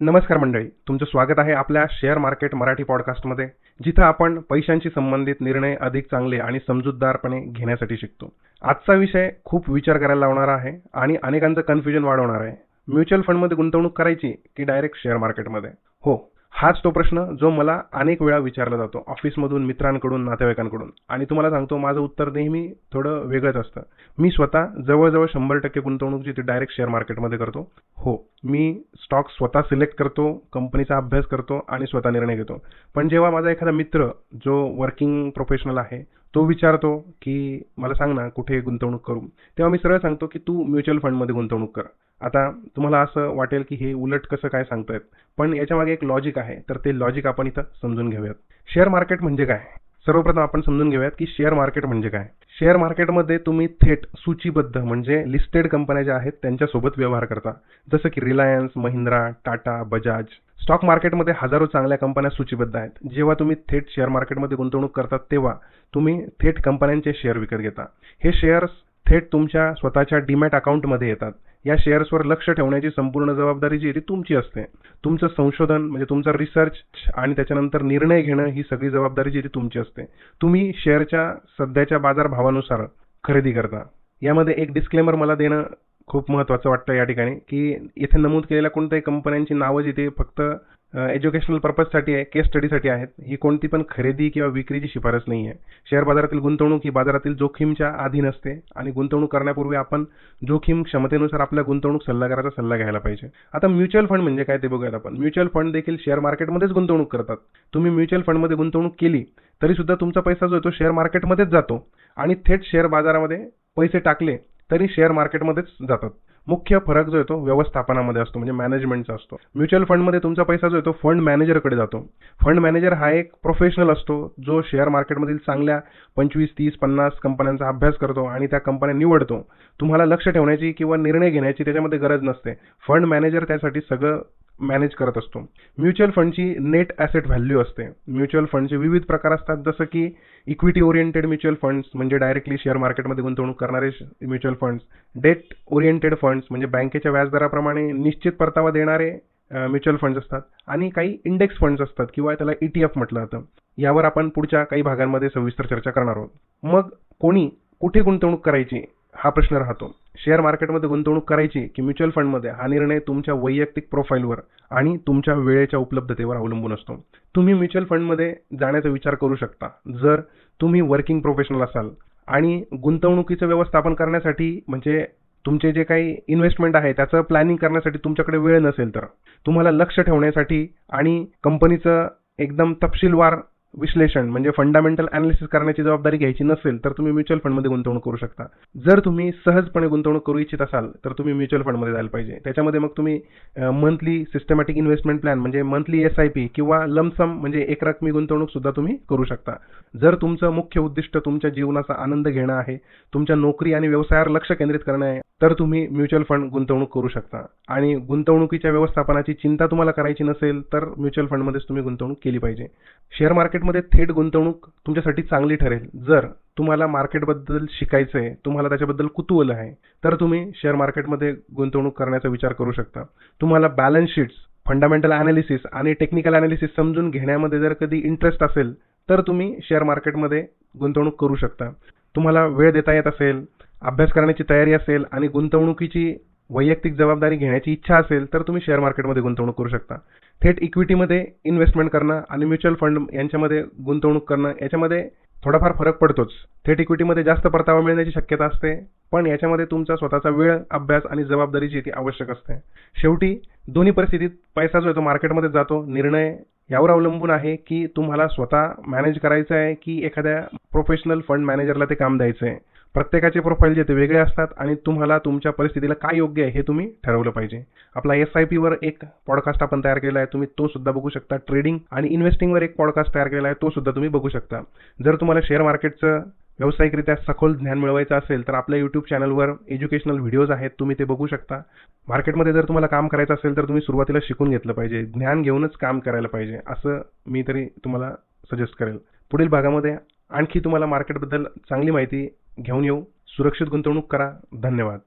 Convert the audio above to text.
नमस्कार मंडळी तुमचं स्वागत आहे आपल्या शेअर मार्केट मराठी पॉडकास्टमध्ये जिथं आपण पैशांशी संबंधित निर्णय अधिक चांगले आणि समजूतदारपणे घेण्यासाठी शिकतो. आजचा विषय खूप विचार करायला लावणारा आहे आणि अनेकांचं कन्फ्युजन वाढवणार आहे. म्युच्युअल फंडमध्ये गुंतवणूक करायची की डायरेक्ट शेअर मार्केटमध्ये हो हाच तो प्रश्न जो मला अनेक वेळा विचारला जातो ऑफिसमधून मित्रांकडून नातेवाईकांकडून. आणि तुम्हाला सांगतो माझं उत्तर नेहमी थोडं वेगळंच असतं. मी स्वतः जवळजवळ शंभर टक्के गुंतवणूक जी ती डायरेक्ट शेअर मार्केटमध्ये करतो हो मी स्टॉक स्वतः सिलेक्ट करतो कंपनीचा अभ्यास करतो आणि स्वतः निर्णय घेतो. पण जेव्हा माझा एखादा मित्र जो वर्किंग प्रोफेशनल आहे तो विचारतो की मला सांग ना कुठे गुंतवणूक करू? तेव्हा मी सरळ सांगतो की तू म्युच्युअल फंडमध्ये गुंतवणूक कर. आता तुम्हाला असं वाटेल की हे उलट कसं काय सांगतायत पण याच्यामागे एक लॉजिक आहे तर ते लॉजिक आपण इथं समजून घेऊयात. शेअर मार्केट म्हणजे काय? सर्वप्रथम आपण समजून घेऊयात की शेअर मार्केट म्हणजे काय? शेअर मार्केटमध्ये तुम्ही थेट सूचीबद्ध म्हणजे लिस्टेड कंपन्या ज्या आहेत त्यांच्यासोबत व्यवहार करता. जसं की रिलायन्स महिंद्रा टाटा बजाज स्टॉक मार्केटमध्ये हजारो चांगल्या कंपन्या सूचीबद्ध आहेत. जेव्हा तुम्ही थेट शेअर मार्केटमध्ये गुंतवणूक करतात तेव्हा तुम्ही थेट कंपन्यांचे शेअर विकत घेता. हे शेअर्स थेट तुमच्या स्वतःच्या डीमॅट अकाउंटमध्ये येतात. या शेअर्सवर लक्ष ठेवण्याची संपूर्ण जबाबदारी जी आहे ती तुमची असते. तुमचं संशोधन म्हणजे तुमचा रिसर्च आणि त्याच्यानंतर निर्णय घेणं ही सगळी जबाबदारी जी ती तुमची असते. तुम्ही शेअरच्या सध्याच्या बाजारभावानुसार खरेदी करता. यामध्ये एक डिस्क्लेमर मला देणं खूप महत्त्वाचं वाटतं या ठिकाणी की इथे नमूद केलेल्या कोणत्याही कंपन्यांची नावं जिथे फक्त एज्युकेशनल पर्पजसाठी आहे केस स्टडीसाठी आहेत. ही कोणती पण खरेदी किंवा विक्रीची शिफारस नाही आहे शेअर बाजारातील गुंतवणूक ही बाजारातील जोखीमच्या अधीन असते आणि गुंतवणूक करण्यापूर्वी आपण जोखीम क्षमतेनुसार आपल्या गुंतवणूक सल्लागाराचा सल्ला घ्यायला पाहिजे. आता म्युच्युअल फंड म्हणजे काय ते बघूयात आपण. म्युच्युअल फंड देखील शेअर मार्केटमध्येच गुंतवणूक करतात. तुम्ही म्युच्युअल फंडमध्ये गुंतवणूक केली तरी सुद्धा तुमचा पैसा जो आहे तो शेअर मार्केटमध्येच जातो आणि थेट शेअर बाजारामध्ये पैसे टाकले तरी शेअर मार्केटमध्येच जातात. मुख्य फरक जो येतो व्यवस्थापनामध्ये असतो म्हणजे मॅनेजमेंटचा असतो. म्युच्युअल फंडमध्ये तुमचा पैसा जो येतो फंड मॅनेजरकडे जातो. फंड मॅनेजर हा एक प्रोफेशनल असतो जो शेअर मार्केटमधील चांगल्या पंचवीस तीस पन्नास कंपन्यांचा अभ्यास करतो आणि त्या कंपन्या निवडतो. तुम्हाला लक्ष ठेवण्याची किंवा निर्णय घेण्याची त्याच्यामध्ये गरज नसते. फंड मॅनेजर त्यासाठी सगळं मॅनेज करत असतो. म्युच्युअल फंडची नेट ॲसेट व्हॅल्यू असते. म्युच्युअल फंडचे विविध प्रकार असतात. जसं की इक्विटी ओरिएंटेड म्युच्युअल फंड्स म्हणजे डायरेक्टली शेअर मार्केटमध्ये गुंतवणूक करणारे mutual funds debt oriented funds म्हणजे बँकेच्या व्याजदराप्रमाणे निश्चित परतावा देणारे म्युच्युअल फंड्स असतात. आणि काही इंडेक्स फंड्स असतात किंवा त्याला ई टी एफ म्हटलं जातं. यावर आपण पुढच्या काही भागांमध्ये सविस्तर चर्चा करणार आहोत. मग कोणी कुठे गुंतवणूक करायची हा प्रश्न राहतो. शेअर मार्केटमध्ये गुंतवणूक करायची की म्युच्युअल फंडमध्ये हा निर्णय तुमच्या वैयक्तिक प्रोफाईलवर आणि तुमच्या वेळेच्या उपलब्धतेवर अवलंबून असतो. तुम्ही म्युच्युअल फंडमध्ये जाण्याचा विचार करू शकता. जर तुम्ही वर्किंग प्रोफेशनल असाल आणि गुंतवणुकीचं व्यवस्थापन करण्यासाठी म्हणजे तुमचे जे काही इन्व्हेस्टमेंट आहे त्याचं प्लॅनिंग करण्यासाठी तुमच्याकडे वेळ नसेल तर तुम्हाला लक्ष ठेवण्यासाठी आणि कंपनीचं एकदम तपशीलवार विश्लेषण म्हणजे फंडामेंटल अनालिसिस करण्याची जबाबदारी घ्यायची नसेल तर तुम्ही म्युच्युअल फंडमध्ये गुंतवणूक करू शकता. जर तुम्ही सहजपणे गुंतवणूक करू इच्छित असाल तर तुम्ही म्युच्युअल फंडमध्ये जायला पाहिजे. त्याच्यामध्ये मग तुम्ही मंथली सिस्टमॅटिक इन्व्हेस्टमेंट प्लॅन म्हणजे मंथली एस आय पी किंवा लमसम म्हणजे एक रकमी गुंतवणूक सुद्धा तुम्ही करू शकता. जर तुमचं मुख्य उद्दिष्ट तुमच्या जीवनाचा आनंद घेणं आहे तुमच्या नोकरी आणि व्यवसायावर लक्ष केंद्रित करणं आहे तर तुम्ही म्युच्युअल फंड गुंतवणूक करू शकता. आणि गुंतवणुकीच्या व्यवस्थापनाची चिंता तुम्हाला करायची नसेल तर म्युच्युअल फंडमध्येच तुम्ही गुंतवणूक केली पाहिजे. शेअर मार्केटमध्ये थेट गुंतवणूक तुमच्यासाठी चांगली ठरेल. जर तुम्हाला मार्केटबद्दल शिकायचं आहे तुम्हाला त्याच्याबद्दल कुतूहल आहे तर तुम्ही शेअर मार्केटमध्ये गुंतवणूक करण्याचा विचार करू शकता. तुम्हाला बॅलन्स शीट्स फंडामेंटल अनालिसिस आणि टेक्निकल अनालिसिस समजून घेण्यामध्ये जर कधी इंटरेस्ट असेल तर तुम्ही शेअर मार्केटमध्ये गुंतवणूक करू शकता. तुम्हाला वेळ देता येत असेल अभ्यास करण्याची तयारी असेल आणि गुंतवणुकीची वैयक्तिक जबाबदारी घेण्याची इच्छा असेल तर तुम्ही शेअर मार्केटमध्ये गुंतवणूक करू शकता. थेट इक्विटीमध्ये इन्व्हेस्टमेंट करणं आणि म्युच्युअल फंड यांच्यामध्ये गुंतवणूक करणं याच्यामध्ये थोडाफार फरक पडतोच. थेट इक्विटीमध्ये जास्त परतावा मिळण्याची शक्यता असते पण याच्यामध्ये तुमचा स्वतःचा वेळ अभ्यास आणि जबाबदारीची ती आवश्यक असते. शेवटी दोन्ही परिस्थितीत पैसा जो आहे तो मार्केटमध्ये जातो. निर्णय यावर अवलंबून आहे की तुम्हाला स्वतः मॅनेज करायचं आहे की एखाद्या प्रोफेशनल फंड मॅनेजरला ते काम द्यायचं आहे. प्रत्येकाचे प्रोफाईल जे ते वेगळे असतात आणि तुम्हाला तुमच्या परिस्थितीला काय योग्य आहे हे तुम्ही ठरवलं पाहिजे. आपला एस आय पीवर एक पॉडकास्ट आपण तयार केला आहे तुम्ही तो सुद्धा बघू शकता. ट्रेडिंग आणि इन्व्हेस्टिंगवर एक पॉडकास्ट तयार केला आहे तो सुद्धा तुम्ही बघू शकता. जर तुम्हाला शेअर मार्केटचं व्यावसायिकरित्या सखोल ज्ञान मिळवायचं असेल तर आपल्या यूट्यूब चॅनलवर एज्युकेशनल व्हिडिओज आहेत तुम्ही ते बघू शकता. मार्केटमध्ये जर तुम्हाला काम करायचं असेल तर तुम्ही सुरुवातीला शिकून घेतलं पाहिजे. ज्ञान घेऊनच काम करायला पाहिजे असं मी तरी तुम्हाला सजेस्ट करेल. पुढील भागामध्ये आणखी तुम्हाला मार्केटबद्दल चांगली माहिती घेऊन येऊ. सुरक्षित गुंतवणूक करा. धन्यवाद.